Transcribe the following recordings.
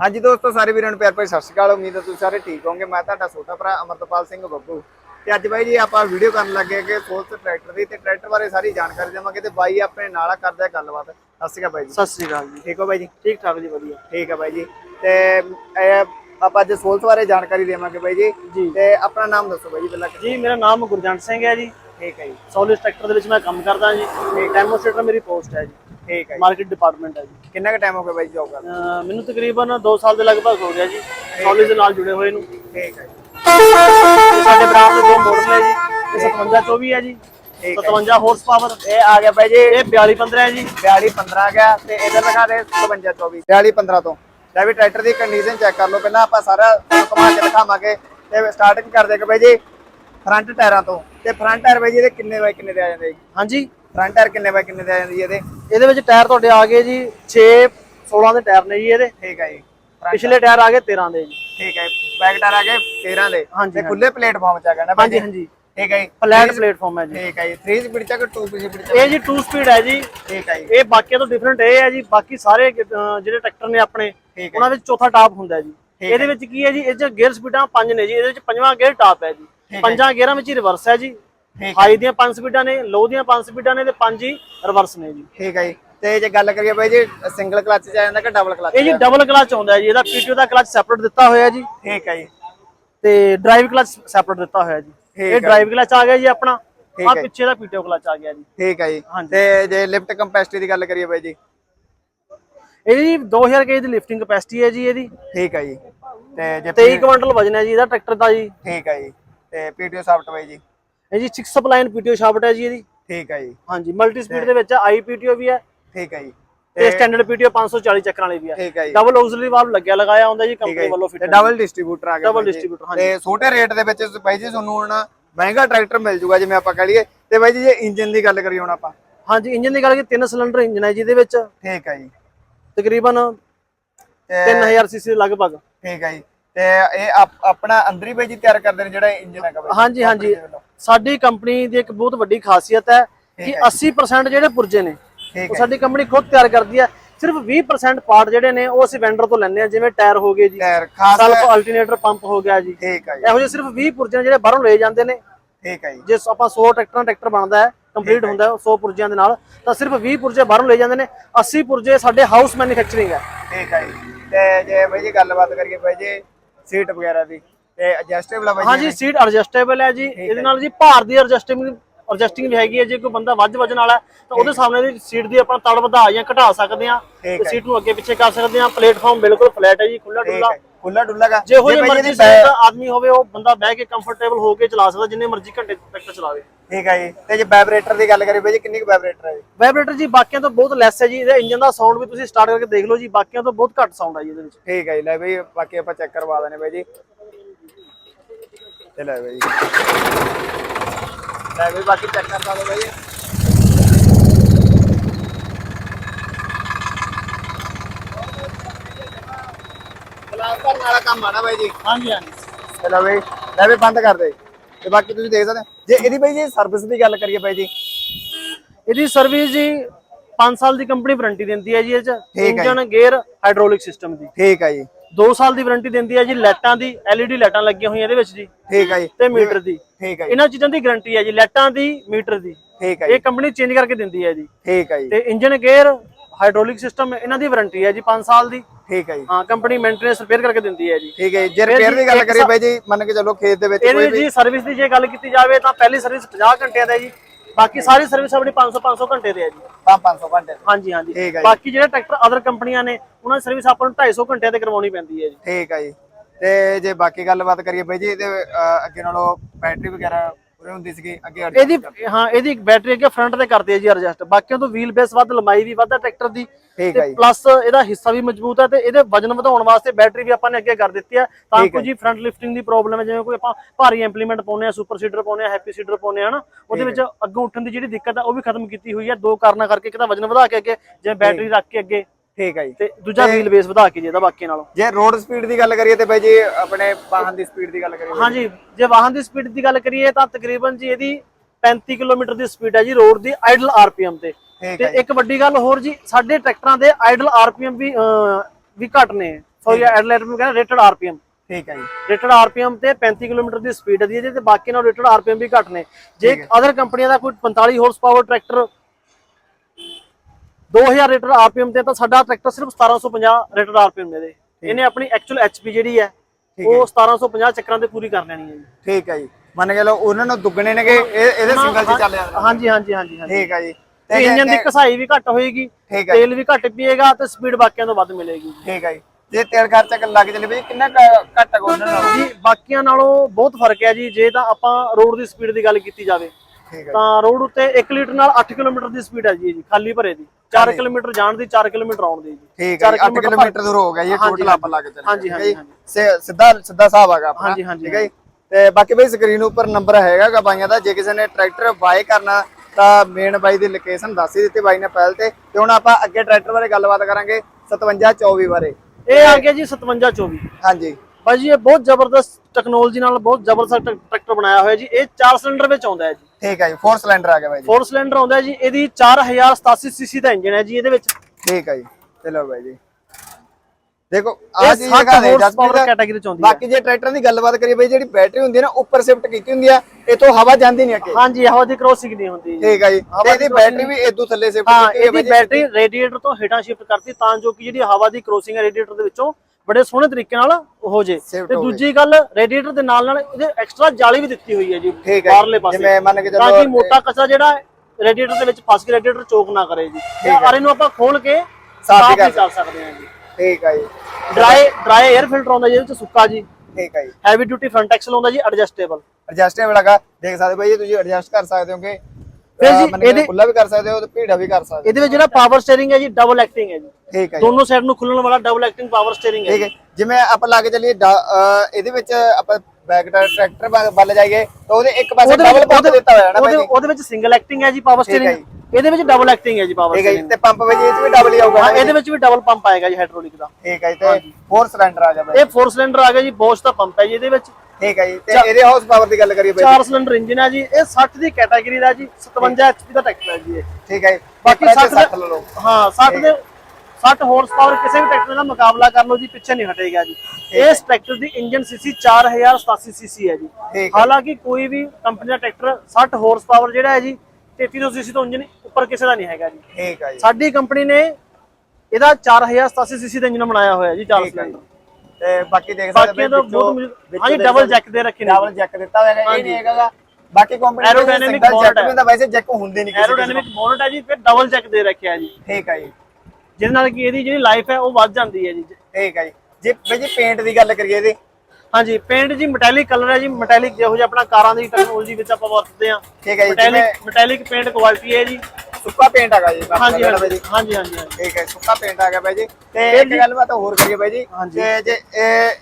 ਹਾਂਜੀ ਦੋਸਤੋ ਸਾਰੇ ਵੀਰਾਂ ਨੂੰ ਪਿਆਰ ਭਰੀ ਸਤਿ ਸ਼੍ਰੀ ਅਕਾਲ ਉਮੀਦ ਹੈ ਤੁਸੀਂ ਸਾਰੇ ਠੀਕ ਹੋਵੋਗੇ। ਮੈਂ ਤੁਹਾਡਾ ਛੋਟਾ ਭਰਾ ਅਮਰਤਪਾਲ ਸਿੰਘ ਬੱਬੂ। ਤੇ ਅੱਜ ਬਾਈ ਜੀ ਆਪਾਂ ਵੀਡੀਓ ਕਰਨ ਲੱਗੇ ਕਿ ਫੋਰਸ ਟਰੈਕਟਰ ਦੀ ਤੇ ਟਰੈਕਟਰ ਬਾਰੇ ਸਾਰੀ ਜਾਣਕਾਰੀ ਦੇਵਾਂਗੇ ਤੇ ਬਾਈ ਆਪਣੇ ਨਾਲ ਕਰਦਾ ਹੈ ਗੱਲਬਾਤ। ਸਤਿ ਸ਼੍ਰੀ ਅਕਾਲ ਬਾਈ ਜੀ। ਸਤਿ ਸ੍ਰੀ ਅਕਾਲ ਜੀ। ਠੀਕ ਹੋ ਬਾਈ ਜੀ? ਠੀਕ ਠਾਕ ਜੀ ਵਧੀਆ। ਠੀਕ ਹੈ ਬਾਈ ਜੀ। ਤੇ ਆਪਾਂ ਅੱਜ ਸੋਲਸ ਬਾਰੇ ਜਾਣਕਾਰੀ ਦੇਵਾਂਗੇ ਬਾਈ ਜੀ। ਤੇ ਆਪਣਾ ਨਾਮ ਦੱਸੋ ਬਾਈ ਜੀ ਪਹਿਲਾਂ। ਜੀ ਮੇਰਾ ਨਾਮ ਗੁਰਜੰਟ ਸਿੰਘ ਹੈ ਜੀ। ਠੀਕ ਹੈ ਜੀ। ਸੋਲਿਸ ਟਰੈਕਟਰ ਦੇ ਵਿੱਚ ਮੈਂ ਕੰਮ ਕਰਦਾ ਜੀ। ਡੈਮੋਸਟ੍ਰੇਟਰ ਮੇਰੀ ਪੋਸਟ ਹੈ ਜੀ। ਠੀਕ ਹੈ ਜੀ। ਮਾਰਕੀਟ ਡਿਪਾਰਟਮੈਂਟ ਹੈ ਜੀ। ਕਿੰਨਾ ਕੁ ਟਾਈਮ ਹੋ ਗਿਆ ਬਾਈ ਜੌਬ ਕਰਦੇ ਅਹ ਮੈਨੂੰ ਤਕਰੀਬਨ 2 ਸਾਲ ਦੇ ਲਗਭਗ ਹੋ ਗਿਆ ਜੀ। ਸੋਲਿਸ ਦੇ ਨਾਲ ਜੁੜੇ ਹੋਏ ਨੂੰ। ਠੀਕ ਹੈ ਜੀ। ਤੇ ਸਾਡੇ ਬ੍ਰਾਂਡ ਦੇ ਦੋ ਮਾਡਲ ਹੈ ਜੀ। ਇਹ 5724 ਹੈ ਜੀ। ਠੀਕ 57 ਹਾਰਸ ਪਾਵਰ ਇਹ ਆ ਗਿਆ ਬਾਈ ਜੀ। ਇਹ 4215 ਹੈ ਜੀ। 42 15 ਆ ਗਿਆ ਤੇ ਇਧਰ ਲਿਖਾ ਦੇ 52 24 42 15 ਤੋਂ। ਲੈ ਵੀ ਟਰੈਕਟਰ ਦੀ ਕੰਡੀਸ਼ਨ ਚੈੱਕ ਕਰ ਲਓ। ਪਹਿਲਾਂ ਆਪਾਂ ਸਾਰਾ ਤੁਹਾਨੂੰ ਘੁਮਾ ਕੇ ਦਿਖਾਵਾਂਗੇ। ਤੇ ਸਟਾਰਟਿੰਗ ਕਰਦੇ ਕਿ ਬਾਈ ਜੀ। ਫਰੰਟ ਟਾਇਰਾਂ ਤੋਂ। ਤੇ ਫਰੰਟ ਟਾਇਰ ਬਾਈ ਜੀ ਇਹਦੇ ਕਿੰਨੇ ਬਾਈ ਕਿੰਨੇ ਦੇ ਆ ਜਾਂਦੇ ਜੀ? ਹਾਂਜੀ। ਫਰੰਟ ਟਾਇਰ ਕਿੰਨੇ ਬਾਈ ਕਿੰਨੇ ਦੇ ਆ ਜਾਂਦੇ ਇਹਦੇ ਇਹਦੇ ਵਿੱਚ ਟਾਇਰ ਤੁਹਾਡੇ ਆ ਗਏ ਜੀ 6 16 ਦੇ ਟਾਇਰ ਨੇ ਜੀ ਇਹਦੇ ਠੀਕ ਹੈ ਜੀ ਪਿਛਲੇ ਟਾਇਰ ਆ ਗਏ 13 ਦੇ ਜੀ ਠੀਕ ਹੈ ਬੈਕ ਟਾਇਰ ਆ ਗਏ 13 ਦੇ ਤੇ। ਖੁੱਲੇ ਪਲੇਟਫਾਰਮ ਚ ਆ ਗਿਆ ਨਾ ਹਾਂਜੀ? ਹਾਂਜੀ ਠੀਕ ਹੈ ਜੀ ਫਲੈਟ ਪਲੇਟਫਾਰਮ ਹੈ ਜੀ ਠੀਕ ਹੈ ਜੀ 3 ਸਪੀਡ ਚ ਕਿ 2 ਸਪੀਡ ਇਹ ਜੀ 2 ਸਪੀਡ ਹੈ ਜੀ ਠੀਕ ਹੈ ਜੀ ਇਹ ਬਾਕੀਆਂ ਤੋਂ ਡਿਫਰੈਂਟ ਇਹ ਹੈ ਜੀ ਬਾਕੀ ਸਾਰੇ ਜਿਹੜੇ ਟਰੈਕਟਰ ਨੇ ਆਪਣੇ ਉਹਨਾਂ ਵਿੱਚ ਚੌਥਾ ਟਾਪ ਹੁੰਦਾ ਜੀ। ਇਹਦੇ ਵਿੱਚ ਕੀ ਹੈ ਜੀ ਇਹ ਚ ਗੇਅਰ ਸਪੀਡਾਂ ਪੰਜ ਨੇ ਜੀ ਇਹਦੇ ਵਿੱਚ ਪੰਜਵਾਂ ਗੇਅਰ ਟਾਪ ਹੈ ਜੀ ਪੰਜਾਂ ਗੇਅਰਾਂ ਵਿੱਚ ਹੀ ਰਿਵਰਸ ਹੈ ਜੀ ਹਾਈ ਦੀਆਂ ਪੰਜ ਸਪੀਡਾਂ ਨੇ ਲੋ ਦੀਆਂ ਪੰਜ ਸਪੀਡਾਂ ਨੇ ਤੇ ਪੰਜ ਹੀ ਰਿਵਰਸ ਨੇ ਜੀ। ਠੀਕ ਹੈ ਜੀ। ਤੇ ਜੇ ਗੱਲ ਕਰੀਏ ਬਾਈ ਜੀ ਸਿੰਗਲ ਕਲਚ ਚ ਆ ਜਾਂਦਾ ਕਿ ਡਬਲ ਕਲਚ ਇਹ ਜੀ ਡਬਲ ਕਲਚ ਆਉਂਦਾ ਜੀ ਇਹਦਾ ਪੀਟੀਓ ਦਾ ਕਲਚ ਸੈਪਰੇਟ ਦਿੱਤਾ ਹੋਇਆ ਜੀ। ਠੀਕ ਹੈ ਜੀ। ਤੇ ਡਰਾਈਵ ਕਲਚ ਸੈਪਰੇਟ ਦਿੱਤਾ ਹੋਇਆ ਜੀ। ਇਹ ਡਰਾਈਵ ਕਲਚ ਆ ਗਿਆ ਜੀ ਆਪਣਾ ਆ। ਪਿੱਛੇ ਦਾ ਪੀਟੀਓ ਕਲਚ ਆ ਗਿਆ ਜੀ। ਠੀਕ ਹੈ ਜੀ। ਤੇ ਜੇ ਲਿਫਟ ਕੰਪੈਸਿਟੀ ਦੀ ਗੱਲ ਕਰੀਏ ਬਾਈ ਜੀ? ਇਹਦੀ ਜੀ 2000 ਕੇਜੀ ਦੀ ਲਿਫਟਿੰਗ ਕਪੈਸਿਟੀ ਹੈ ਜੀ ਇਹਦੀ। ਠੀਕ ਹੈ ਜੀ। ਤੇ ਜੇ 23 ਕੁਇੰਟਲ ਵਜਨ ਹੈ ਜੀ ਇਹਦਾ ਟਰੈਕਟਰ ਦਾ ਜੀ। ਠੀਕ ਹੈ ਜੀ। ਤੇ ਪੀਟੀਓ ਸਾਫਟ ਬਾਈ ਜੀ? ਇਹ ਜੀ 6 ਸਪਲਾਈਨ ਪੀਟੀਓ ਸ਼ਾਫਟ ਹੈ ਜੀ ਇਹਦੀ। ਠੀਕ ਹੈ ਜੀ। ਹਾਂਜੀ ਮਲਟੀ ਸਪੀਡ ਦੇ ਵਿੱਚ ਆਈ ਪੀਟੀਓ ਵੀ ਹੈ। ਠੀਕ ਹੈ ਜੀ। ਤੇ ਸਟੈਂਡਰਡ ਪੀਟੀਓ 540 ਚੱਕਰਾਂ ਵਾਲੀ ਵੀ ਹੈ। ਠੀਕ ਹੈ ਜੀ। ਡਬਲ ਆਕਸਿਲਰੀ ਵਾਲਵ ਲੱਗਿਆ ਲਗਾਇਆ ਹੁੰਦਾ ਜੀ ਕੰਪਨੀ ਵੱਲੋਂ। ਫਿੱਟ ਡਬਲ ਡਿਸਟ੍ਰੀਬਿਊਟਰ ਆ ਗਿਆ ਜੀ। distributor, ਹਾਂਜੀ। ਤੇ ਛੋਟੇ ਰੇਟ ਦੇ ਵਿੱਚ ਬਾਈ ਜੀ ਤੁਹਾਨੂੰ ਹੁਣ ਮਹਿੰਗਾ ਟਰੈਕਟਰ ਮਿਲ ਜੂਗਾ ਜਿਵੇਂ ਆਪਾਂ ਕਹ ਲਈਏ। ਤੇ ਬਾਈ ਜੀ ਜੇ ਇੰਜਨ ਦੀ ਗੱਲ ਕਰੀਏ ਹੁਣ ਆਪਾਂ। ਹਾਂਜੀ ਇੰਜਨ ਦੀ ਗੱਲ ਕੀ ਤਿੰਨ ਸਿਲੰਡਰ ਇੰਜਨ ਹੈ ਜਿਹਦੇ ਵਿੱਚ। ਠੀਕ ਹੈ ਜੀ। ਤਕਰੀਬਨ ਤੇ 3000 ਸੀਸੀ ਲਗਭਗ। ਠੀਕ ਹੈ ਜੀ। ਤੇ ਇਹ ਆਪ- ਆਪਣਾ ਅੰਦਰ ਹੀ ਬਾਈ ਜੀ ਤਿਆਰ ਕਰਦੇ ਨੇ ਜਿਹੜਾ ਇੰਜਨ ਹੈਗਾ ਹਾਂਜੀ ਹਾਂਜੀ। ਸਾਡੀ ਕੰਪਨੀ ਦੀ ਇੱਕ ਬਹੁਤ ਵੱਡੀ ਖਾਸੀਅਤ ਹੈ ਕਿ 80% ਜਿਹੜੇ ਪੁਰਜੇ ਨੇ ਉਹ ਸਾਡੀ ਕੰਪਨੀ ਖੁਦ ਤਿਆਰ ਕਰਦੀ ਹੈ। ਸਿਰਫ 20% ਪਾਰਟ ਜਿਹੜੇ ਨੇ ਉਹ ਅਸੀਂ ਵੈਂਡਰ ਤੋਂ ਲੈਂਦੇ ਆ ਜਿਵੇਂ ਟਾਇਰ ਹੋ ਗਏ ਜੀ ਸੈਲਫ ਅਲਟਰਨੇਟਰ ਪੰਪ ਹੋ। ਗਿਆ ਜੀ। ਇਹੋ ਜਿਹੇ ਸਿਰਫ 20 ਪੁਰਜੇ ਜਿਹੜੇ ਬਾਹਰੋਂ ਲਏ ਜਾਂਦੇ ਨੇ। ਠੀਕ ਹੈ ਜੀ। ਜੇ ਆਪਾਂ 100 ਟਰੈਕਟਰਾਂ ਟਰੈਕਟਰ ਬਣਦਾ ਹੈ ਕੰਪਲੀਟ ਹੁੰਦਾ ਹੈ 100 ਪੁਰਜਿਆਂ ਦੇ ਨਾਲ ਤਾਂ ਸਿਰਫ 20 ਪੁਰਜੇ ਬਾਹਰੋਂ ਲਏ ਜਾਂਦੇ ਨੇ। 80 ਪੁਰਜੇ ਸਾਡੇ ਹਾਊਸ ਮੈਨੂਫੈਕਚਰਿੰਗ ਹੈ। ਠੀਕ ਹੈ ਜੀ। ਤੇ ਜੇ ਬਾਈ ਜੀ ਗੱਲਬਾਤ ਕਰੀਏ ਬਾਈ ਜੀ ਸੀਟ ਵਗੈਰਾ ਦੀ। ਤੇ ਐਡਜਸਟੇਬਲ ਆ ਬਾਈ ਜੀ ਹਾਂਜੀ ਸੀਟ ਐਡਜਸਟੇਬਲ ਹੈ ਜੀ। ਇਹਦੇ ਨਾਲ ਜੀ ਭਾਰ ਦੀ ਐਡਜਸਟਿੰਗ ਐਡਜਸਟਿੰਗ ਵੀ ਹੈਗੀ ਹੈ। ਜੇ ਕੋਈ ਬੰਦਾ ਵੱਧ ਵਜਨ ਵਾਲਾ ਹੈ, ਤਾਂ ਉਹਦੇ ਸਾਹਮਣੇ ਦੀ ਸੀਟ ਦੀ ਆਪਾਂ ਤੜ ਵਧਾ ਜਾਂ ਘਟਾ ਸਕਦੇ ਆ ਸੀਟ ਨੂੰ ਅੱਗੇ ਪਿੱਛੇ ਕਰ ਸਕਦੇ ਆ ਪਲੇਟਫਾਰਮ ਬਿਲਕੁਲ ਫਲੈਟ ਹੈ ਜੀ ਖੁੱਲਾ ਡੁੱਲਾ। ਹੈ ਖੁੱਲਾ ਡੁੱਲਾ ਗਾ। ਜਿਹੋ ਜਿਹੇ ਬਾਈ ਮਰਜ਼ੀ ਆਦਮੀ ਹੋਵੇ ਉਹ ਬੰਦਾ ਬਹਿ ਕੇ ਕੰਫਰਟੇਬਲ ਹੋ ਕੇ ਚਲਾ ਸਕਦਾ ਜਿੰਨੇ ਮਰਜ਼ੀ ਘੰਟੇ ਤੱਕ ਚਲਾਵੇ। ਠੀਕ ਹੈ ਜੀ। ਤੇ ਜੇ ਵਾਈਬ੍ਰੇਟਰ ਦੀ ਗੱਲ ਕਰੀਏ ਬਾਈ ਜੀ ਕਿੰਨੀ ਕੁ ਵਾਈਬ੍ਰੇਟਰ ਹੈ ਜੀ? ਵਾਈਬ੍ਰੇਟਰ ਜੀ ਬਾਕੀਆਂ ਤੋਂ ਬਹੁਤ ਲੈਸ ਹੈ ਜੀ। ਇਹਦਾ ਇੰਜਨ ਦਾ ਸਾਊਂਡ ਵੀ ਤੁਸੀਂ ਸਟਾਰਟ ਕਰਕੇ ਦੇਖ ਲਓ ਜੀ। ਬਾਕੀਆਂ ਤੋਂ ਬਹੁਤ ਘੱਟ ਸਾਊਂਡ ਹੈ ਜੀ ਇਹਦੇ ਵਿੱਚ। ਠੀਕ ਹੈ ਜੀ। ਲੈ ਬਈ ਬਾਕੀ ਆਪਾਂ ਚੈੱਕ ਕਰਵਾ ਦਨੇ ਬਾਈ ਜੀ। ਤੇ ਲੈ ਬਈ ਲੈ ਬਈ ਬਾਕੀ ਚੈੱਕ ਕਰਵਾ ਦੋ ਬਾਈ ਗਲਾਸ ਭਰਨ ਵਾਲਾ ਕੰਮ ਆਣਾ ਬਾਈ ਜੀ ਹਾਂਜੀ ਹਾਂਜੀ ਤੇ ਲੈ ਬਈ ਲੈ ਬਈ ਬੰਦ ਕਰ ਦੇ ਤੇ ਬਾਕੀ ਤੁਸੀਂ ਦੇਖ ਸਕਦੇ ਹੋ। ਜੇ ਇਹਦੀ ਬਾਈ ਜੀ ਸਰਵਿਸ ਦੀ ਗੱਲ ਕਰੀਏ ਬਾਈ ਜੀ ਇਹਦੀ ਸਰਵਿਸ ਜੀ 5 ਸਾਲ ਦੀ ਕੰਪਨੀ ਵਾਰੰਟੀ ਦਿੰਦੀ ਹੈ ਜੀ ਇਹ ਚ ਹੈ ਜੀ। ਇੰਜਨ ਗੇਅਰ ਹਾਈਡ੍ਰੋਲਿਕ ਸਿਸਟਮ ਦੀ ਠੀਕ ਹੈ ਜੀ 2 ਸਾਲ ਦੀ ਵਾਰੰਟੀ ਦਿੰਦੀ ਹੈ ਜੀ ਲਾਈਟਾਂ ਦੀ LED ਲਾਈਟਾਂ ਲੱਗੀਆਂ ਹੋਈਆਂ ਇਹਦੇ ਵਿੱਚ ਜੀ ਠੀਕ ਹੈ ਜੀ। ਤੇ ਮੀਟਰ ਦੀ। ਠੀਕ ਹੈ ਜੀ। ਇਹਨਾਂ ਚੀਜ਼ਾਂ ਦੀ ਗਾਰੰਟੀ ਹੈ ਜੀ ਲਾਈਟਾਂ ਦੀ ਮੀਟਰ ਦੀ। ਠੀਕ ਹੈ ਇਹ ਕੰਪਨੀ ਚੇਂਜ ਕਰਕੇ ਦਿੰਦੀ ਹੈ ਜੀ। ਠੀਕ ਹੈ ਜੀ। ਤੇ ਇੰਜਨ ਗੇਅਰ ਹਾਈਡ੍ਰੋਲਿਕ ਸਿਸਟਮ ਇਹਨਾਂ ਦੀ ਵਾਰੰਟੀ ਹੈ ਜੀ 5 ਸਾਲ ਦੀ। ਠੀਕ ਹੈ ਜੀ। ਹਾਂ ਕੰਪਨੀ ਮੇਨਟੇਨੈਂਸ ਰਿਪੇਅਰ ਕਰਕੇ ਦਿੰਦੀ ਹੈ ਜੀ। ਠੀਕ ਹੈ ਜੀ। ਰਿਪੇਅਰ ਦੀ ਗੱਲ ਕਰੀਏ ਬਾਈ ਜੀ ਮੰਨ ਕੇ ਚੱਲੋ ਖੇਤ ਦੇ ਵਿੱਚ ਕੋਈ ਇਹਦੀ ਜੀ ਸਰਵਿਸ ਦੀ ਜੇ ਗੱਲ ਕੀਤੀ ਜਾਵੇ ਤਾਂ ਪਹਿਲੀ ਸਰਵਿਸ 50 ਘੰਟਿਆਂ ਦਾ ਹੈ ਜੀ। ਬਾਕੀ ਸਾਰੀ ਸਰਵਿਸ ਆਪਣੀ 500 500 ਘੰਟੇ ਦੇ ਹੈ ਜੀ। ਤਾਂ 500 ਘੰਟੇ ਹਾਂਜੀ ਹਾਂਜੀ। ਠੀਕ ਹੈ ਜੀ। ਬਾਕੀ ਜਿਹੜੇ ਟਰੈਕਟਰ ਅਦਰ ਕੰਪਨੀਆਂ ਨੇ ਉਹਨਾਂ ਦੀ ਸਰਵਿਸ ਆਪਾਂ ਨੂੰ 250 ਘੰਟਿਆਂ ਤੇ ਕਰਵਾਉਣੀ ਪੈਂਦੀ ਹੈ ਜੀ। ਠੀਕ ਹੈ ਜੀ। ਤੇ ਜੇ ਬਾਕੀ ਗੱਲਬਾਤ ਕਰੀਏ ਬਾਈ ਜੀ ਇਹਦੇ ਅਹ, ਅੱਗੇ ਨਾਲੋਂ ਬੈਟਰੀ ਵਗੈਰਾ ਪੂਰੀ ਹੁੰਦੀ ਸੀਗੀ ਅੱਗੇ ਇਹਦੀ ਹਾਂ ਇਹਦੀ ਬੈਟਰੀ ਅੱਗੇ ਫਰੰਟ ਤੇ ਕਰਦੇ ਆ ਜੀ ਐਡਜਸਟ ਬਾਕੀਆਂ ਤੋਂ ਵੀਲ ਬੇਸ ਵੱਧ ਲੰਬਾਈ ਵੀ ਵੱਧ ਟਰੈਕਟਰ ਦੀ। ਜੀ। ਪਲੱਸ ਇਹਦਾ ਹਿੱਸਾ ਵੀ ਮਜ਼ਬੂਤ ਹੈ ਤੇ ਇਹਦੇ ਵਜਨ ਵਧਾਉਣ ਵਾਸਤੇ ਬੈਟਰੀ ਵੀ ਆਪਾਂ ਨੇ ਅੱਗੇ ਕਰ ਦਿੱਤੀ ਹੈ ਤਾਂ ਕੋਈ ਜੀ। ਫਰੰਟ ਲਿਫਟਿੰਗ ਦੀ ਪ੍ਰੋਬਲਮ ਹੈ ਜਿਵੇਂ ਕੋਈ ਆਪਾਂ ਭਾਰੀ ਇੰਪਲੀਮੈਂਟ ਪਾਉਨੇ ਆ ਸੁਪਰ ਸੀਡਰ ਪਾਉਨੇ ਆ ਹੈਪੀ ਸੀਡਰ ਪਾਉਨੇ ਆ ਹਨਾ? ਉਹਦੇ ਵਿੱਚ ਅੱਗੋਂ ਉੱਠਣ ਦੀ ਜਿਹੜੀ ਦਿੱਕਤ ਹੈ ਉਹ ਵੀ ਖਤਮ ਕੀਤੀ ਹੋਈ ਹੈ ਦੋ ਕਾਰਨਾਂ ਕਰਕੇ ਇੱਕ ਤਾਂ ਵਜਨ ਵਧਾ ਕੇ ਅੱਗੇ ਜਿਵੇਂ ਬੈਟਰੀ ਰੱਖ ਕੇ ਅੱਗੇ। ਠੀਕ ਹੈ ਜੀ। ਤੇ ਦੂਜਾ ਵੀਲ ਬੇਸ ਵਧਾ ਕੇ ਜੀ ਇਹਦਾ ਬਾਕੀ ਨਾਲੋਂ। ਜੇ ਰੋਡ ਸਪੀਡ ਦੀ ਗੱਲ ਕਰੀਏ ਤੇ ਬਾਈ ਜੀ ਆਪਣੇ ਵਾਹਨ ਦੀ ਸਪੀਡ ਦੀ ਗੱਲ ਕਰੀਏ। ਹਾਂਜੀ ਜੇ ਵਾਹਨ ਦੀ ਸਪੀਡ ਦੀ ਗੱਲ ਕਰੀਏ ਤਾਂ ਤਕਰੀਬਨ ਜੀ ਇਹਦੀ 35 ਕਿਲੋਮੀਟਰ ਦੀ ਸਪੀਡ ਹੈ ਜੀ ਰੋਡ ਦੀ ਆਈਡਲ ਆਰਪੀਐਮ ਤੇ। ਤੇ ਇੱਕ ਵੱਡੀ ਗੱਲ ਹੋਰ ਜੀ ਸਾਡੇ ਟਰੈਕਟਰਾਂ ਦੇ ਆਈਡਲ ਆਰਪੀਐਮ ਵੀ ਵੀ ਘੱਟ ਨੇ। ਸੌਰੀ ਐਡਲੈਟ ਨੂੰ ਕਹਿੰਦਾ ਰੇਟਡ ਆਰਪੀਐਮ ਠੀਕ ਹੈ ਜੀ। ਰੇਟਡ ਆਰਪੀਐਮ ਤੇ 35 ਕਿਲੋਮੀਟਰ ਦੀ ਸਪੀਡ ਹੈ ਜੀ ਤੇ ਬਾਕੀ ਨਾਲ ਰੇਟਡ ਆਰਪੀਐਮ ਵੀ ਘੱਟ ਨੇ। ਜੇ ਅਦਰ ਕੰਪਨੀਆਂ ਦਾ ਕੋਈ 45 horse power tractor 2000 rated RPM ਤੇ ਤਾਂ ਸਾਡਾ ਟਰੈਕਟਰ ਸਿਰਫ 1750 ਰੇਟਡ ਆਰਪੀਐਮ ਦੇ ਦੇ। ਇਹਨੇ ਆਪਣੀ ਐਕਚੁਅਲ ਐਚਪੀ ਜਿਹੜੀ ਹੈ ਉਹ 1750 ਚੱਕਰਾਂ ਤੇ ਪੂਰੀ ਕਰ ਲੈਣੀ ਹੈ ਜੀ। ਠੀਕ ਹੈ ਜੀ। ਮੰਨ ਕੇ ਲਓ ਉਹਨਾਂ ਨੂੰ ਦੁੱਗਣੇ ਨੇਗੇ ਇਹ ਇਹਦੇ ਸਿੰਗਲ 'ਚ ਚੱਲ ਜਾਂਦਾ ਹਾਂਜੀ ਹਾਂਜੀ ਹਾਂਜੀ ਠੀਕ ਹੈ ਜੀ। ਤੇ ਇੰਜਨ ਦੀ ਘਸਾਈ ਵੀ ਘੱਟ ਹੋਏਗੀ ਤੇਲ ਵੀ ਘੱਟ ਪੀਏਗਾ ਤੇ ਸਪੀਡ ਬਾਕੀਆਂ ਤੋਂ ਵੱਧ ਮਿਲੇਗੀ। ਠੀਕ ਹੈ ਜੀ। ਜੇ ਤੇਲ ਖਰਚਾ ਲੱਗ ਚੱਲੇ ਬਈ ਕਿੰਨਾ ਘੱਟ ਨਾਲੋਂ ਜੀ ਬਾਕੀਆਂ ਨਾਲੋਂ ਬਹੁਤ ਫ਼ਰਕ ਹੈ ਜੀ। ਜੇ ਤਾਂ ਆਪਾਂ ਰੋਡ ਦੀ ਸਪੀਡ ਦੀ ਗੱਲ ਕੀਤੀ ਜਾਵੇ ਤਾਂ ਰੋਡ ਉੱਤੇ 1 ਲੀਟਰ ਨਾਲ 8 ਕਿਲੋਮੀਟਰ ਦੀ ਸਪੀਡ ਹੈ ਜੀ ਇਹਦੀ ਖਾਲੀ ਭਰੇ ਦੀ। 4 ਕਿਲੋਮੀਟਰ ਜਾਣ ਦੀ 4 ਕਿਲੋਮੀਟਰ ਆਉਣ ਦੀ ਜੀ। ਠੀਕ ਹੈ 8 ਕਿਲੋਮੀਟਰ ਦੂਰ ਹੋ ਗਿਆ ਇਹ ਟੋਟਲ ਆਪਾਂ ਲਾ ਕੇ ਚੱਲੇ ਹਾਂਜੀ, ਹਾਂਜੀ, ਜੀ? ਸਿੱਧਾ ਸਿੱਧਾ ਹਿਸਾਬ ਆਗਾ ਆਪਣਾ। ਹਾਂਜੀ, ਹਾਂਜੀ, ਠੀਕ ਹੈ ਜੀ? ਤੇ ਬਾਕੀ ਬਈ ਸਕਰੀਨ ਉੱਪਰ ਨੰਬਰ ਹੈਗਾਗਾ ਬਾਈਆਂ ਦਾ। ਜੇ ਕਿਸੇ ਨੇ ਟਰੈਕਟਰ ਬਾਏ ਕਰਨਾ ਤਾਂ ਮੇਨ ਬਾਈ ਦੀ ਲੋਕੇਸ਼ਨ ਦੱਸ ਹੀ ਦਿੱਤੀ ਬਾਈ ਨੇ ਪਹਿਲ ਤੇ। ਤੇ ਹੁਣ ਆਪਾਂ ਅੱਗੇ ਟਰੈਕਟਰ ਬਾਰੇ ਗੱਲਬਾਤ ਕਰਾਂਗੇ 5724 ਬਾਰੇ। ਇਹ ਆ ਗਿਆ ਜੀ 5724 ਹਾਂਜੀ। ਭਾਈ ਜੀ ਇਹ ਬਹੁਤ ਜ਼ਬਰਦਸਤ ਟੈਕਨੋਲੋਜੀ ਨਾਲ ਬਹੁਤ ਜ਼ਬਰਦਸਤ ਟਰੈ- ਟਰੈਕਟਰ ਬਣਾਇਆ ਹੋਇਆ ਜੀ। ਇਹ 4 ਸਿਲੰਡਰ ਵਿੱਚ ਆਉਂਦਾ ਹੈ ਜੀ। ਠੀਕ ਹੈ ਜੀ 4 ਸਿਲੰਡਰ ਆ ਗਿਆ ਬਾਈ ਜੀ। 4 ਸਿਲੰਡਰ ਆਉਂਦਾ ਹੈ ਜੀ ਇਹਦੀ 4087 ਸੀਸੀ ਦਾ ਇੰਜਨ ਹੈ ਜੀ ਇਹਦੇ ਵਿੱਚ। ਠੀਕ ਹੈ ਜੀ ਚਲੋ ਬਾਈ ਜੀ। ਦੇਖੋ ਆ 60 ਦਿਖਾ ਦੇ ਪਾਵਰ ਕੈਟਾਗਰੀ ਚ ਆਉਂਦੀ ਹੈ ਬਾਕੀ ਜੇ ਟਰੈਕਟਰ ਦੀ ਗੱਲਬਾਤ ਕਰੀਏ ਬਈ ਜਿਹੜੀ ਬੈਟਰੀ ਹੁੰਦੀ ਹੈ ਨਾ ਉੱਪਰ ਸ਼ਿਫਟ ਕੀਤੀ ਹੁੰਦੀ ਆ ਇਥੋਂ ਹਵਾ ਜਾਂਦੀ ਨਹੀਂ ਅੱਗੇ। ਹਾਂਜੀ ਹਵਾ ਦੀ ਕ੍ਰੋਸਿੰਗ ਨਹੀਂ ਹੁੰਦੀ ਜੀ। ਠੀਕ ਹੈ ਜੀ ਤੇ ਇਹਦੀ ਬੈਟਰੀ ਵੀ ਇਦੋਂ ਥੱਲੇ ਸ਼ਿਫਟ ਹਾਂ ਕੀਤੀ ਹੈ ਇਹਦੀ ਬਾਈ ਜੀ। ਬੈਟਰੀ ਰੇਡੀਏਟਰ ਤੋਂ ਹੇਠਾਂ ਸ਼ਿਫਟ ਕਰਤੀ ਤਾਂ ਜੋ ਕਿ ਜਿਹੜੀ ਹਵਾ ਦੀ ਕ੍ਰੋਸਿੰਗ ਹੈ ਰੇਡੀਏਟਰ ਦੇ ਵਿੱਚੋਂ ਬੜੇ ਸੋਹਣੇ ਤਰੀਕੇ ਨਾਲ ਹੋ ਜੇ। ਤੇ। ਦੂਜੀ ਗੱਲ ਰੇਡੀਏਟਰ ਦੇ ਨਾਲ ਨਾਲ ਇਹਦੇ ਐਕਸਟਰਾ ਜਾਲੀ ਵੀ ਦਿੱਤੀ ਹੋਈ ਹੈ ਜੀ ਠੀਕ ਹੈ ਬਾਹਰਲੇ ਪਾਸੇ। ਜਿਵੇਂ ਮੰਨ ਕੇ ਤਾਂ ਚੱਲੋ ਕਿ ਮੋਟਾ ਕਚਰਾ ਜਿਹੜਾ ਰੇਡੀਏਟਰ ਦੇ ਵਿੱਚ ਫਸ ਕੇ ਰੇਡੀਏਟਰ ਚੋਕ ਨਾ ਕਰੇ ਜੀ। ਤੇ ਆਰੇ ਨੂੰ ਆਪਾਂ ਖੋਲ ਕੇ ਸਾਫ਼ ਕਰ ਵੀ ਕਰ ਸਕਦੇ ਹਾਂ ਜੀ। ਠੀਕ ਹੈ ਜੀ। ਡਰਾਈ ਡਰਾਈ 에ਅਰ ਫਿਲਟਰ ਆਉਂਦਾ ਜਿਹਦੇ ਵਿੱਚ ਸੁੱਕਾ ਜੀ। ਠੀਕ ਹੈ ਜੀ। ਹੈਵੀ ਡਿਊਟੀ ਫਰੰਟ ਐਕਸਲ ਆਉਂਦਾ ਜੀ ਐਡਜਸਟੇਬਲ ਐਡਜਸਟੇਬਲ ਹੈਗਾ। ਦੇਖ ਸਕਦੇ ਇਹ ਤੁਸੀਂ ਐਡਜਸਟ ਕਰ ਸਕਦੇ ਹੋਗੇ। ਫਿਰ ਜੀ ਇਹਦੇ ਖੁੱਲਾ ਵੀ ਕਰ ਸਕਦੇ ਹੋ ਤੇ ਭੀੜਾ ਵੀ ਕਰ ਸਕਦੇ ਇਹਦੇ ਵਿੱਚ ਜਿਹੜਾ ਪਾਵਰ ਸਟੀਅਰਿੰਗ ਹੈ ਜੀ ਡਬਲ ਐਕਟਿੰਗ ਹੈ ਜੀ। ਠੀਕ ਹੈ ਦੋਨੋਂ ਸਾਈਡ ਨੂੰ ਖੁੱਲਣ ਵਾਲਾ ਡਬਲ ਐਕਟਿੰਗ ਪਾਵਰ ਸਟੀਅਰਿੰਗ ਹੈ ਠੀਕ ਹੈ। ਜਿਵੇਂ ਆਪਾਂ ਲਾ ਕੇ ਚੱਲੀਏ ਇਹਦੇ ਵਿੱਚ ਆਪਾਂ ਬੈਕ ਟਰੈਕਟਰ ਵੱਲ ਜਾਈਏ ਤਾਂ ਉਹਦੇ ਇੱਕ ਪਾਸੇ ਡਬਲ ਪੰਪ ਦਿੱਤਾ ਹੋਇਆ ਹੈ ਨਾ ਬਾਈ ਉਹਦੇ ਵਿੱਚ ਸਿੰਗਲ ਐਕਟਿੰਗ ਹੈ ਜੀ ਪਾਵਰ ਸਟੀਅਰਿੰਗ ਇਹਦੇ ਵਿੱਚ ਡਬਲ ਐਕਟਿੰਗ ਹੈ ਜੀ ਪਾਵਰ ਠੀਕ ਹੈ ਜੀ। ਸਟੀਅਰਿੰਗ ਤੇ ਪੰਪ ਵਿੱਚ ਇਹ ਵੀ ਡਬਲ ਹੀ ਆਊਗਾ ਹਾਂ ਇਹਦੇ ਵਿੱਚ ਵੀ ਡਬਲ ਪੰਪ ਆਏਗਾ ਜੀ ਹਾਈਡ੍ਰੋਲਿਕ ਦਾ। ਠੀਕ ਹੈ ਤੇ 4 ਸਿਲੰਡਰ ਆ ਗਿਆ ਇਹ 4 ਸਿਲੰਡਰ ਆ ਗਿਆ ਜੀ ਬੋਸ਼ ਦਾ ਪੰਪ ਹੈ ਜੀ ਇਹਦੇ ਵਿੱਚ। ਠੀਕ ਹੈ ਜੀ ਤੇ ਇਹਦੇ ਹਾਊਸ ਪਾਵਰ ਦੀ ਗੱਲ ਕਰੀਏ ਬਾਈ 4 ਸਿਲੰਡਰ ਇੰਜਨ ਹੈ ਜੀ ਇਹ 60 ਦੀ ਕੈਟਾਗਰੀ ਦਾ ਜੀ 57 ਐਚਪੀ ਦਾ ਟਰੈਕਟਰ ਹੈ ਜੀ ਇਹ। ਠੀਕ ਹੈ ਜੀ ਬਾਕੀ 60 60 ਲੈ ਲਓ। ਹਾਂ 60 ਦੇ 60 ਹਾਰਸ ਪਾਵਰ ਕਿਸੇ ਵੀ ਟਰੈਕਟਰ ਦਾ ਮੁਕਾਬਲਾ ਕਰ ਲਓ ਜੀ ਪਿੱਛੇ ਨਹੀਂ ਹਟੇਗਾ ਜੀ। ਇਸ ਟਰੈਕਟਰ ਦੀ ਇੰਜਨ ਸੀਸੀ 4087 ਸੀਸੀ ਹੈ ਜੀ। ਹਾਲਾਂਕਿ ਕੋਈ ਵੀ ਕੰਪਨੀ ਦਾ ਟਰੈਕਟਰ 60 ਹਾਰਸ ਪਾਵਰ ਜਿਹੜਾ ਹੈ ਜੀ 3300 ਸੀਸੀ ਤੋਂ ਇੰਜਨ ਉੱਪਰ ਕਿਸੇ ਦਾ ਨਹੀਂ ਹੈਗਾ ਜੀ। ਠੀਕ ਹੈ ਜੀ। ਸਾਡੀ ਕੰਪਨੀ ਨੇ ਇਹਦਾ 4087 ਸੀਸੀ ਦਾ ਇੰਜਨ ਬਣਾਇਆ ਹੋਇਆ ਜੀ 4 ਠੀਕ ਹੈ ਜੀ। ਸਿਲੰਡਰ ਤੇ ਬਾਕੀ ਦੇਖ ਸਕਦੇ ਬਾਕੀਆਂ ਤੋਂ ਬਹੁਤ ਮੁਝ- ਹਾਂਜੀ ਡਬਲ ਜੈਕ ਦੇ ਰੱਖੇ ਨੇ। ਡਬਲ ਜੈਕ ਦਿੱਤਾ ਹੋਇਆ ਹੈਗਾ ਇਹ ਨਹੀਂ ਹੈਗਾ ਬਾਕੀ ਕੰਪਨੀ ਦੇ Aerodynamic ਸਿੰਗਲ bonnet ਜੈਕ ਹੈ। ਵੀ ਹੁੰਦਾ ਵੈਸੇ ਜੈਕ ਹੁੰਦੇ ਨਹੀਂ ਕਿਸੇ ਕਿਸੇ ਐਰੋਡਾਇਨਾਮਿਕ ਬੋਨਟ ਹੈ ਜੀ ਫਿਰ ਡਬਲ ਜੈਕ ਦੇ ਰੱਖਿਆ ਜੀ। ਨੂੰ। ਠੀਕ ਹੈ ਜੀ। ਜਿਹਦੇ ਨਾਲ ਕਿ ਇਹਦੀ ਜਿਹੜੀ ਲਾਈਫ ਹੈ ਉਹ ਵੱਧ ਜਾਂਦੀ ਹੈ ਜੀ। ਠੀਕ ਹੈ ਜੀ। ਜੇ ਬਈ ਜੀ ਪੇਂਟ ਦੀ ਗੱਲ ਕਰੀਏ ਇਹਦੀ। ਹਾਂਜੀ ਪੇਂਟ ਜੀ ਮੈਟੈਲਿਕ ਕਲਰ ਹੈ ਜੀ ਮੈਟੈਲਿਕ ਜਿਹੋ ਜਿਹਾ ਆਪਣਾ ਕਾਰਾਂ ਦੀ ਟੈਕਨੋਲੋਜੀ ਵਿੱਚ ਆਪਾਂ ਵਰਤਦੇ ਹਾਂ। ਠੀਕ ਹੈ ਜੀ ਮੈਟੈਲਿਕ ਪੇਂਟ ਕੁਆਲਿਟੀ ਹੈ ਜੀ। ਸੁੱਕਾ ਪੇਂਟ ਹੈਗਾ ਜੀ ਹਾਂਜੀ ਹਾਂਜੀ ਜੀ ਹਾਂਜੀ ਹਾਂਜੀ। ਠੀਕ ਹੈ ਸੁੱਕਾ ਪੇਂਟ ਆ ਗਿਆ ਬਾਈ ਜੀ ਤੇ ਇਹ ਇੱਕ ਜੀ- ਗੱਲ ਬਾਤ ਹੋਰ ਕਰੀਏ ਬਾਈ ਜੀ। ਤੇ ਜੇ ਇਹ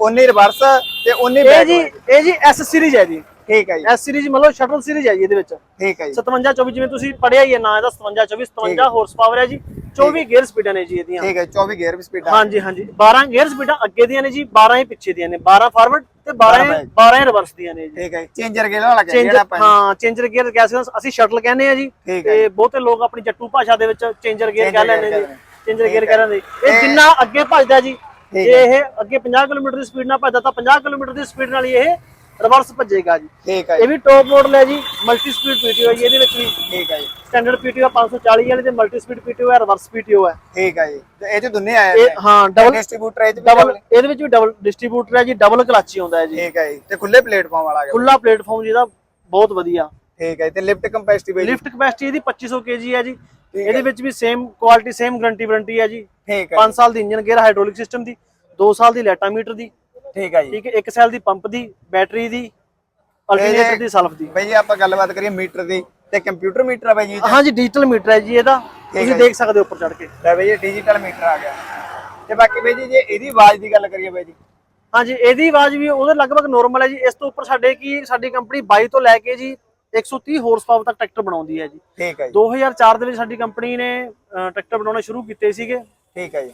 19 ਰਿਵਰਸ ਤੇ 19 ਇਹ ਜੀ ਇਹ ਜੀ ਐਸ ਸੀਰੀਜ਼ ਹੈ ਜੀ ਠੀਕ ਹੈ ਜੀ। ਐਸ ਸੀਰੀਜ਼ ਮਤਲਬ ਸ਼ਟਲ ਸੀਰੀਜ਼ ਹੈ ਜੀ ਇਹਦੇ ਵਿੱਚ। ਠੀਕ ਹੈ ਜੀ। 57 24 ਜਿਵੇਂ ਤੁਸੀਂ ਪੜਿਆ ਹੀ ਹੈ ਨਾ ਇਹਦਾ 57 24 57 ਹਾਰਸ ਪਾਵਰ ਹੈ ਜੀ। 24 ਗੇਅਰ ਸਪੀਡਾਂ ਨੇ ਜੀ ਇਹਦੀਆਂ। ਠੀਕ ਹੈ 24 ਗੇਅਰ ਵੀ ਸਪੀਡ ਆ। ਹਾਂਜੀ ਹਾਂਜੀ। 12 ਗੇਅਰ ਸਪੀਡਾਂ ਅੱਗੇ ਦੀਆਂ ਨੇ ਜੀ 12 ਹੀ ਪਿੱਛੇ ਦੀਆਂ ਨੇ। 12 ਫਾਰਵਰਡ ਤੇ 12 ਬਾਰਾਂ ਹੀ 12 ਹੀ ਰਿਵਰਸ ਦੀਆਂ ਨੇ ਜੀ। ਠੀਕ ਹੈ ਚੇਂਜਰ ਗੇਅਰ ਵਾਲਾ ਗਿਆ ਚੇਂਜ ਜਿਹੜਾ ਆਪਾਂ ਹਾਂ ਚੇਂਜਰ ਗੇਅਰ ਕਹਿ ਸਕਦੇ ਹਾਂ, ਅਸੀਂ ਸ਼ਟਲ ਕਹਿੰਦੇ ਆ ਜੀ। ਠੀਕ ਹੈ। ਤੇ ਬਹੁਤੇ ਲੋਕ ਆਪਣੀ ਜੱਟੂ ਭਾਸ਼ਾ ਦੇ ਵਿੱਚ ਚੇਂਜਰ ਗੇਅਰ ਕਹਿ Changer ਲੈਂਦੇ gear ਜੀ। ਕਹਿੰਦੇ ਨੇ। ਚੇਂਜਰ ਠੀਕ ਗੇਅਰ ਹੈ। ਕਹਿੰਦੇ ਨੇ। ਇਹ ਜਿੰਨਾ ਅੱਗੇ ਭੱਜਦਾ ਜੀ ਠੀਕ ਜੇ ਇਹ ਅੱਗੇ 50 ਕਿਲੋਮੀਟਰ ਦੀ ਸਪੀਡ ਨਾਲ ਭੱਜਦਾ ਤਾਂ 50 ਕਿਲੋਮੀਟਰ ਦੀ ਸਪੀਡ ਨਾਲ ਹੀ ਇਹ ਰਿਵਰਸ ਭੱਜੇਗਾ ਜੀ। ਠੀਕ ਹੈ ਇਹ ਜੀ ਵੀ ਟੌਪ ਮਾਡਲ ਹੈ ਜੀ ਮਲਟੀ ਸਪੀਡ ਪੀਟੀਓ ਹੈ ਜੀ ਇਹਦੇ ਵਿੱਚ ਵੀ ਠੀਕ ਹੈ ਜੀ। ਸਟੈਂਡਰਡ ਪੀਟੀਓ 540 ਵਾਲੇ ਤੇ ਮਲਟੀ ਸਪੀਡ ਪੀਟੀਓ ਹੈ ਰਿਵਰਸ ਪੀਟੀਓ ਹੈ। ਠੀਕ ਹੈ ਜੀ। ਤੇ ਇਹ ਚ ਦੁੰਨੇ ਆਏ ਇਹ ਹਾਂ। ਡਬਲ ਡਿਸਟ੍ਰੀਬਿਊਟਰ ਵੀ ਡਬਲ ਇਹਦੇ ਵਿੱਚ ਵੀ ਡਬਲ ਡਿਸਟ੍ਰੀਬਿਊਟਰ ਹੈ ਜੀ ਡਬਲ ਕਲੱਚੀ ਆਉਂਦਾ ਹੈ ਜੀ। ਠੀਕ ਹੈ ਜੀ। ਤੇ ਖੁੱਲੇ ਪਲੇਟਫਾਰਮ ਵਾਲਾ ਗਿਆ ਖੁੱਲਾ ਪਲੇਟਫਾਰਮ ਜਿਹਦਾ ਬਹੁਤ ਵਧੀਆ। ਠੀਕ ਹੈ ਜੀ, ਤੇ ਲਿਫਟ ਕੰਪੈਸਿਟੀ ਜੀ। ਲਿਫਟ ਕਪੈਸਿਟੀ ਇਹਦੀ 2500 kg ਹੈ ਜੀ। ਹੈ। ਇਹਦੇ ਵਿੱਚ ਵੀ same quality same guarantee warranty ਹੈ ਜੀ। ਠੀਕ ਹੈ 5 ਸਾਲ ਦੀ ਇੰਜਨ ਗੇਅਰ ਹਾਈਡ੍ਰੋਲਿਕ ਸਿਸਟਮ ਦੀ 2 ਸਾਲ ਦੀ ਲੈਟਾ ਮੀਟਰ ਦੀ ਠੀਕ ਹੈ ਜੀ। ਠੀਕ ਹੈ 1 ਸਾਲ ਦੀ ਪੰਪ ਦੀ ਬੈਟਰੀ ਦੀ ਅਲਟਰਨੇਟਰ ਦੀ ਸਲਫ ਦੀ। ਬਾਈ ਆਪਾਂ ਗੱਲਬਾਤ ਕਰੀਏ ਮੀਟਰ ਦੀ ਤੇ ਕੰਪਿਊਟਰ ਮੀਟਰ ਆ ਬਾਈ ਜੀ ਹਾਂਜੀ ਡਿਜੀਟਲ ਮੀਟਰ ਹੈ ਜੀ ਇਹਦਾ। ਤੁਸੀਂ ਦੇਖ ਸਕਦੇ ਹੋ ਉੱਪਰ ਚੜ ਕੇ। ਲੈ ਬਾਈ ਜੀ ਡਿਜੀਟਲ ਮੀਟਰ ਆ ਗਿਆ। ਤੇ ਬਾਕੀ ਬਾਈ ਜੀ ਜੇ ਇਹਦੀ ਆਵਾਜ਼ ਦੀ ਗੱਲ ਕਰੀਏ ਬਾਈ ਜੀ। ਹਾਂਜੀ ਇਹਦੀ ਆਵਾਜ਼ ਵੀ ਉਹਦੇ ਲਗਭਗ ਨੋਰਮਲ ਹੈ ਜੀ। ਇਸ ਤੋਂ ਉੱਪਰ ਸਾਡੇ ਕੀ ਸਾਡੀ ਕੰਪਨੀ 22 ਤੋਂ ਲੈ ਕੇ ਜੀ 130 ਹਾਰਸ ਪਾਵਰ ਤੱਕ ਟਰੈਕਟਰ ਬਣਾਉਂਦੀ ਹੈ ਜੀ। ਠੀਕ ਹੈ ਜੀ। 2004 ਦੇ ਵਿੱਚ ਸਾਡੀ ਕੰਪਨੀ ਨੇ ਟਰੈਕਟਰ ਬਣਾਉਣੇ ਸ਼ੁਰੂ ਕੀਤੇ ਸੀਗੇ। ਠੀਕ ਹੈ ਜੀ।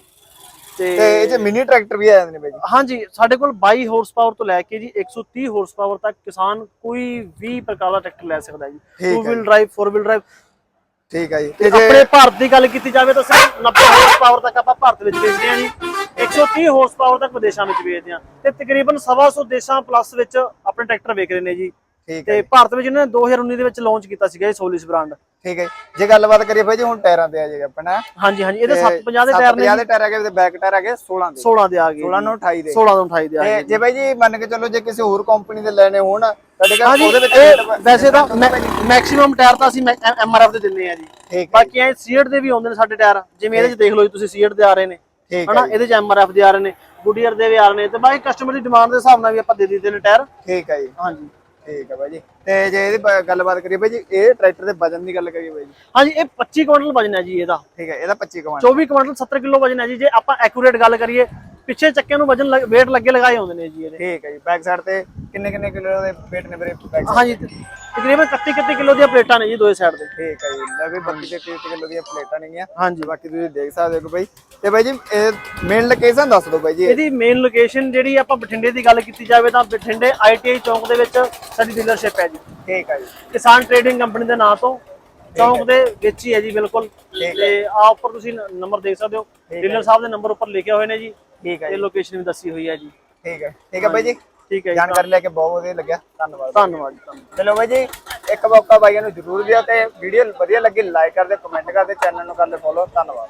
ਤੇ ਇਹ ਚ ਮਿਨੀ ਟਰੈਕਟਰ ਵੀ ਆ ਜਾਂਦੇ ਨੇ ਬਾਈ ਜੀ? ਹਾਂਜੀ ਸਾਡੇ ਕੋਲ 22 ਹਾਰਸ ਪਾਵਰ ਤੋਂ ਲੈ ਕੇ ਜੀ 130 ਹਾਰਸ ਪਾਵਰ ਤੱਕ ਕਿਸਾਨ ਕੋਈ ਵੀ ਪ੍ਰਕਾਰ ਦਾ ਟਰੈਕਟਰ ਲੈ ਸਕਦਾ ਜੀ। ਠੀਕ ਟੂ ਹੈ wheel drive four wheel drive ਠੀਕ ਹੈ ਜੀ। ਤੇ ਆਪਣੇ ਭਾਰਤ ਦੀ ਗੱਲ ਕੀਤੀ ਜਾਵੇ ਤਾਂ ਸਿਰਫ 90 ਹਾਰਸ ਪਾਵਰ ਤੱਕ ਆਪਾਂ ਭਾਰਤ ਵਿੱਚ ਵੇਚਦੇ ਹਾਂ ਜੀ। 130 ਹਾਰਸ ਪਾਵਰ ਤੱਕ ਵਿਦੇਸ਼ਾਂ ਵਿੱਚ ਵੇਚਦੇ ਹਾਂ। ਤੇ ਤਕਰੀਬਨ 125 ਦੇਸ਼ਾਂ ਪਲੱਸ ਵਿੱਚ ਆਪਣੇ ਟਰੈਕਟਰ ਵਿਕ ਰਹੇ ਨੇ ਜੀ। ਤੇ ਭਾਰਤ ਵਿੱਚ ਇਹਨਾਂ ਨੇ 2019 ਦੇ ਵਿੱਚ ਲਾਂਚ ਕੀਤਾ ਸੀਗਾ ਇਹ ਸੋਲਿਸ ਬ੍ਰਾਂਡ ਠੀਕ ਹੈ ਜੀ। ਗੱਲਬਾਤ ਕਰੀਏ ਬਾਈ ਜੀ ਹੁਣ ਟਾਇਰਾਂ ਤੇ ਆ ਜਾਏਗਾ ਆਪਣਾ। ਹਾਂਜੀ ਹਾਂਜੀ। ਇਹਦੇ 750 ਦੇ ਟਾਇਰ ਨੇ 50 ਦੇ ਟਾਇਰ ਹੈਗੇ ਤੇ ਬੈਕ ਟਾਇਰ ਹੈਗੇ 16 ਦੇ। 16 ਦੇ ਆ ਗਏ 16 ਨੂੰ 28 ਦੇ। 16 ਤੋਂ 28 ਦੇ ਆ ਗਏ ਜੇ। ਬਾਈ ਜੀ ਮੰਨ ਕੇ ਚੱਲੋ ਜੇ ਕਿਸੇ ਹੋਰ ਕੰਪਨੀ ਦੇ ਲੈਣੇ ਹੋਣ ਤੁਹਾਡੇ ਕੋਲ ਉਹਦੇ ਵਿੱਚ ਵੈਸੇ ਤਾਂ ਮੈਕਸਿਮਮ ਟਾਇਰ ਤਾਂ ਅਸੀਂ ਐਮਆਰਐਫ ਦੇ ਦਿੰਨੇ ਆ ਜੀ। ਬਾਕੀ ਐ ਸੀਟ ਦੇ ਵੀ ਆਉਂਦੇ ਨੇ ਸਾਡੇ ਟਾਇਰ। ਜਿਵੇਂ ਇਹਦੇ ਚ ਦੇਖ ਲਓ ਜੀ ਤੁਸੀਂ ਸੀਟ ਦੇ ਆ ਰਹੇ ਨੇ। ਹਨਾ ਇਹਦੇ ਚ ਐਮਆਰਐਫ ਦੇ ਆ ਰਹੇ ਨੇ। ਗੁੱਡੀਅਰ ਦੇ ਵੀ ਆ ਰਹੇ ਨੇ। ਤੇ ਬਾਕੀ ਕਸਟਮਰ ਦੀ ਡਿਮਾਂਡ ਦੇ ਹਿਸਾਬ ਨਾਲ ਵੀ ਆਪਾਂ ਦੇ ਦਿੰਦੇ ਨੇ ਟਾਇਰ। ਠੀਕ ਹੈ ਜੀ। ਹਾਂਜੀ। ਠੀਕ ਹੈ ਬਾਈ ਜੀ। ਤੇ ਜੇ ਇਹਦੀ ਬ- ਗੱਲਬਾਤ ਕਰੀਏ ਬਾਈ ਜੀ ਇਹ ਟਰੈਕਟਰ ਦੇ ਵਜਨ ਦੀ ਗੱਲ ਕਰੀਏ ਬਾਈ ਜੀ। ਹਾਂਜੀ ਇਹ 25 ਕੁਇੰਟਲ ਵਜਨ ਹੈ ਜੀ ਇਹਦਾ। ਠੀਕ ਹੈ ਇਹਦਾ 25 ਕਮਾਂਡ 24 ਕੁਇੰਟਲ 70 ਕਿਲੋ ਵਜਨ ਹੈ ਜੀ। ਜੇ ਆਪਾਂ ਐਕੂਰੇਟ ਗੱਲ ਕਰੀਏ ਪਿੱਛੇ ਚੱਕਿਆਂ ਨੂੰ ਵਜਨ weight ਲੱਗੇ ਲਗਾਏ ਹੁੰਦੇ ਨੇ ਜੀ ਇਹਦੇ। ਠੀਕ ਹੈ ਜੀ ਬੈਕ ਸਾਈਡ ਤੇ ਕਿੰਨੇ ਕਿੰਨੇ ਕਿਲੋ ਦੇ weight ਨੇ ਵੀਰੇ ਬੈਕ ਹਾਂਜੀ ਤਕਰੀਬਨ 31 31 ਕਿਲੋ ਦੀਆਂ ਪਲੇਟਾਂ ਨੇ ਜੀ ਦੋਏ ਸਾਈਡ ਤੇ ਠੀਕ ਹੈ ਜੀ ਲੈ ਵੀ 32 ਤੇ 30 ਕਿਲੋ ਦੀਆਂ ਪਲੇਟਾਂ ਨੇਗੀਆਂ ਹਾਂਜੀ। ਬਾਕੀ ਤੁਸੀਂ ਦੇਖ ਸਕਦੇ ਹੋ ਬਾਈ। ਤੇ ਬਾਈ ਜੀ ਇਹ ਮੇਨ ਲੋਕੇਸ਼ਨ ਦੱਸ ਦਿਓ ਬਾਈ ਜੀ। ਇਹਦੀ ਮੇਨ ਲੋਕੇਸ਼ਨ ਜਿਹੜੀ ਆਪਾਂ ਬਠਿੰਡੇ ਦੀ ਗੱਲ ਕੀਤੀ ਜਾਵੇ ਤਾਂ ਬਠਿੰਡੇ ਆਈਟੀਆਈ ਚੌਂਕ ਦੇ ਵਿੱਚ ਸਾਡੀ ਡੀਲਰਸ਼ਿਪ ਹੈ ਜੀ। ਠੀਕ ਹੈ ਜੀ। ਕਿਸਾਨ ਟ੍ਰੇਡਿੰਗ ਕੰਪਨੀ ਦੇ ਨਾਂ ਤੋਂ ਚੌਂਕ ਦੇ ਵਿੱਚ ਹੀ ਹੈ ਜੀ ਬਿਲਕੁਲ। ਤੇ ਆ ਉੱਪਰ ਤੁਸੀਂ ਨੰਬਰ ਦੇਖ ਸਕਦੇ ਹੋ। ਡੀਲਰ ਸਾਹਿਬ ਦੇ ਨੰਬਰ ਉੱਪਰ ਲਿਖੇ ਹੋਏ ਨੇ ਜੀ। ਠੀਕ ਹੈ ਇਹ ਜੀ। ਲੋਕੇਸ਼ਨ ਵੀ ਦੱਸੀ ਹੋਈ ਹੈ ਜੀ। ਠੀਕ ਹੈ। ਠੀਕ ਹੈ ਬਾਈ ਜੀ। ਠੀਕ ਹੈ ਜੀ। ਜਾਣਕਾਰੀ ਲੈ ਕੇ ਬਹੁਤ ਵਧੀਆ ਲੱਗਿਆ। ਧੰਨਵਾਦ। ਧੰਨਵਾਦ ਜੀ। ਧੰਨਵਾਦ ਚਲੋ ਬਾਈ ਜੀ ਇੱਕ ਮੌਕਾ ਬਾਈਆਂ ਨੂੰ ਜ਼ਰੂਰ ਦਿਓ ਤੇ ਵੀਡੀਓ ਵਧੀਆ ਲੱਗੀ ਲਾਈਕ ਕਰ ਦਿਓ ਕਮੈਂਟ ਕਰ ਦਿਓ ਚੈਨਲ ਨੂੰ ਕਰ ਦਿਓ ਫੋਲੋ ਧੰਨਵਾਦ।